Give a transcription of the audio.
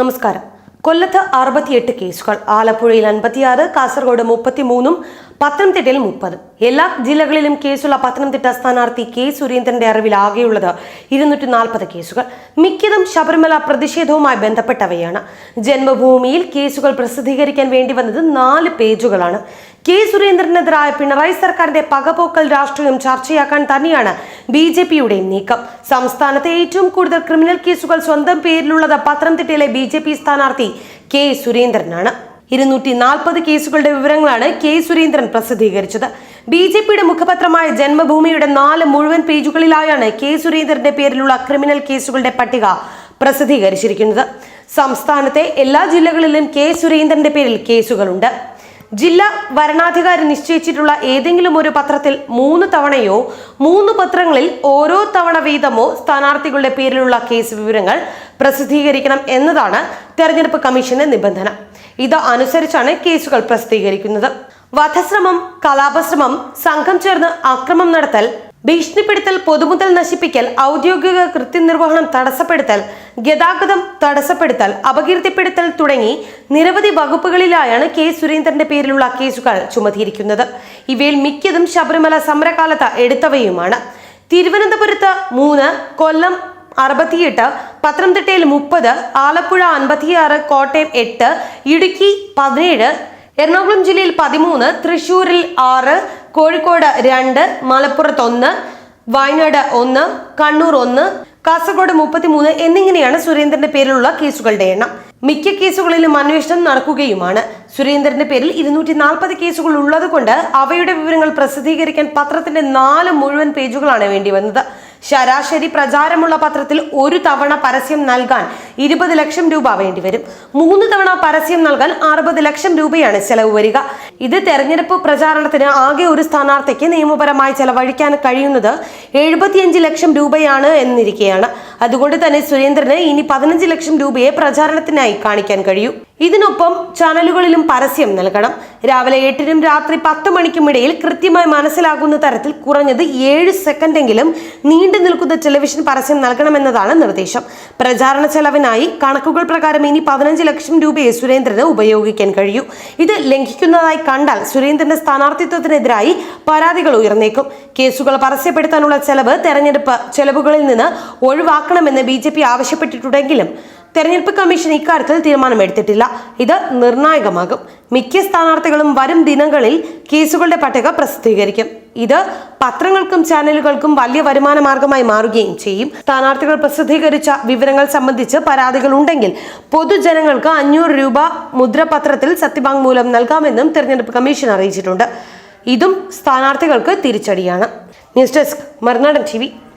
നമസ്കാരം. കൊല്ലത്ത് അറുപത്തിയെട്ട് കേസുകൾ. ആലപ്പുഴയിൽ അൻപത്തിയാറ് കാസർഗോഡ് മുപ്പത്തിമൂന്നും പത്തനംതിട്ടയിൽ മുപ്പത്. എല്ലാ ജില്ലകളിലും കേസുള്ള പത്തനംതിട്ട സ്ഥാനാർത്ഥി കെ സുരേന്ദ്രന്റെ അറിവിൽ ആകെയുള്ളത് ഇരുന്നൂറ്റി നാൽപ്പത് കേസുകൾ. മിക്കതും ശബരിമല പ്രതിഷേധവുമായി ബന്ധപ്പെട്ടവയാണ്. ജന്മഭൂമിയിൽ കേസുകൾ പ്രസിദ്ധീകരിക്കാൻ വേണ്ടി വന്നത് നാല് പേജുകളാണ്. കെ സുരേന്ദ്രനെതിരായ പിണറായി സർക്കാരിന്റെ പകപോക്കൽ രാഷ്ട്രീയം ചർച്ചയാക്കാൻ തന്നെയാണ് ബി ജെ പിയുടെയും നീക്കം. സംസ്ഥാനത്തെ ഏറ്റവും കൂടുതൽ ക്രിമിനൽ കേസുകൾ സ്വന്തം പേരിലുള്ളത് പത്തനംതിട്ടയിലെ ബി ജെ പി സ്ഥാനാർത്ഥി കെ സുരേന്ദ്രനാണ്. ഇരുന്നൂറ്റി നാൽപ്പത് കേസുകളുടെ വിവരങ്ങളാണ് കെ സുരേന്ദ്രൻ പ്രസിദ്ധീകരിച്ചത്. ബി ജെ പിയുടെ മുഖപത്രമായ ജന്മഭൂമിയുടെ നാല് മുഴുവൻ പേജുകളിലായാണ് കെ സുരേന്ദ്രന്റെ പേരിലുള്ള ക്രിമിനൽ കേസുകളുടെ പട്ടിക പ്രസിദ്ധീകരിച്ചിരിക്കുന്നത്. സംസ്ഥാനത്തെ എല്ലാ ജില്ലകളിലും കെ സുരേന്ദ്രന്റെ പേരിൽ കേസുകളുണ്ട്. ജില്ലാ വരണാധികാരി നിശ്ചയിച്ചിട്ടുള്ള ഏതെങ്കിലും ഒരു പത്രത്തിൽ മൂന്ന് തവണയോ മൂന്ന് പത്രങ്ങളിൽ ഓരോ തവണ വീതമോ സ്ഥാനാർത്ഥികളുടെ പേരിലുള്ള കേസ് വിവരങ്ങൾ പ്രസിദ്ധീകരിക്കണം എന്നതാണ് തെരഞ്ഞെടുപ്പ് കമ്മീഷന്റെ നിബന്ധന. ഇത് അനുസരിച്ചാണ് കേസുകൾ പ്രസിദ്ധീകരിക്കുന്നത്. വധശ്രമം കലാപശ്രമം സംഘം ചേർന്ന് അക്രമം നടത്തൽ ഭീഷണിപ്പെടുത്തൽ പൊതുമുതൽ നശിപ്പിക്കൽ ഔദ്യോഗിക കൃത്യനിർവഹണം തടസ്സപ്പെടുത്തൽ ഗതാഗതം തടസ്സപ്പെടുത്തൽ അപകീർത്തിപ്പെടുത്തൽ തുടങ്ങി നിരവധി വകുപ്പുകളിലായാണ് കെ സുരേന്ദ്രന്റെ പേരിലുള്ള കേസുകൾ ചുമത്തിയിരിക്കുന്നത്. ഇവയിൽ മിക്കതും ശബരിമല സമരകാലത്ത് എടുത്തവയുമാണ്. തിരുവനന്തപുരത്ത് മൂന്ന് കൊല്ലം അറുപത്തിയെട്ട് പത്തനംതിട്ടയിൽ മുപ്പത് ആലപ്പുഴ അൻപത്തിയാറ് കോട്ടയം എട്ട് ഇടുക്കി പതിനേഴ് എറണാകുളം ജില്ലയിൽ പതിമൂന്ന് തൃശൂരിൽ ആറ് കോഴിക്കോട് രണ്ട് മലപ്പുറത്ത് ഒന്ന് വയനാട് ഒന്ന് കണ്ണൂർ ഒന്ന് കാസർഗോഡ് മുപ്പത്തിമൂന്ന് എന്നിങ്ങനെയാണ് സുരേന്ദ്രന്റെ പേരിലുള്ള കേസുകളുടെ എണ്ണം. മിക്ക കേസുകളിലും അന്വേഷണം നടക്കുകയുമാണ്. സുരേന്ദ്രന്റെ പേരിൽ ഇരുന്നൂറ്റി നാൽപ്പത് കേസുകൾ ഉള്ളതുകൊണ്ട് അവയുടെ വിവരങ്ങൾ പ്രസിദ്ധീകരിക്കാൻ പത്രത്തിന്റെ നാല് മുഴുവൻ പേജുകളാണ് വേണ്ടി വന്നത്. ശരാശരി പ്രചാരമുള്ള പത്രത്തിൽ ഒരു തവണ പരസ്യം നൽകാൻ ഇരുപത് ലക്ഷം രൂപ വേണ്ടിവരും. മൂന്ന് തവണ പരസ്യം നൽകാൻ അറുപത് ലക്ഷം രൂപയാണ് ചെലവ് വരിക. ഇത് തെരഞ്ഞെടുപ്പ് പ്രചാരണത്തിന് ആകെ ഒരു സ്ഥാനാർത്ഥിക്ക് നിയമപരമായി ചെലവഴിക്കാൻ കഴിയുന്നത് എഴുപത്തിയഞ്ച് ലക്ഷം രൂപയാണ് എന്നിരിക്കെയാണ്. അതുകൊണ്ട് തന്നെ സുരേന്ദ്രന് ഇനി പതിനഞ്ച് ലക്ഷം രൂപയെ പ്രചാരണത്തിനായി കാണിക്കാൻ കഴിയൂ. ഇതിനൊപ്പം ചാനലുകളിലും പരസ്യം നൽകണം. രാവിലെ എട്ടിനും രാത്രി പത്ത് മണിക്കുമിടയിൽ കൃത്യമായി മനസ്സിലാകുന്ന തരത്തിൽ കുറഞ്ഞത് ഏഴ് സെക്കൻഡെങ്കിലും നീണ്ടു നിൽക്കുന്ന ടെലിവിഷൻ പരസ്യം നൽകണമെന്നതാണ് നിർദ്ദേശം. പ്രചാരണ ചെലവിനായി കണക്കുകൾ പ്രകാരം ഇനി പതിനഞ്ച് ലക്ഷം രൂപയെ സുരേന്ദ്രന് ഉപയോഗിക്കാൻ കഴിയൂ. ഇത് ലംഘിക്കുന്നതായി കണ്ടാൽ സുരേന്ദ്രന്റെ സ്ഥാനാർത്ഥിത്വത്തിനെതിരായി പരാതികൾ ഉയർന്നേക്കും. കേസുകൾ പരസ്യപ്പെടുത്താനുള്ള ചെലവ് തെരഞ്ഞെടുപ്പ് ചെലവുകളിൽ നിന്ന് ഒഴിവാക്കണമെന്ന് ബി ആവശ്യപ്പെട്ടിട്ടുണ്ടെങ്കിലും തെരഞ്ഞെടുപ്പ് കമ്മീഷൻ ഇക്കാര്യത്തിൽ തീരുമാനമെടുത്തിട്ടില്ല. ഇത് നിർണായകമാകും. മിക്ക സ്ഥാനാർത്ഥികളും വരും ദിനങ്ങളിൽ കേസുകളുടെ പട്ടിക പ്രസിദ്ധീകരിക്കും. ഇത് പത്രങ്ങൾക്കും ചാനലുകൾക്കും വലിയ വരുമാന മാർഗമായി മാറുകയും ചെയ്യും. സ്ഥാനാർത്ഥികൾ പ്രസിദ്ധീകരിച്ച വിവരങ്ങൾ സംബന്ധിച്ച് പരാതികൾ ഉണ്ടെങ്കിൽ പൊതുജനങ്ങൾക്ക് അഞ്ഞൂറ് രൂപ മുദ്രപത്രത്തിൽ സത്യവാങ്മൂലം നൽകാമെന്നും തെരഞ്ഞെടുപ്പ് കമ്മീഷൻ അറിയിച്ചിട്ടുണ്ട്. ഇതും സ്ഥാനാർത്ഥികൾക്ക് തിരിച്ചടിയാണ്. ന്യൂസ് ഡെസ്ക് മറുനാടൻ ടി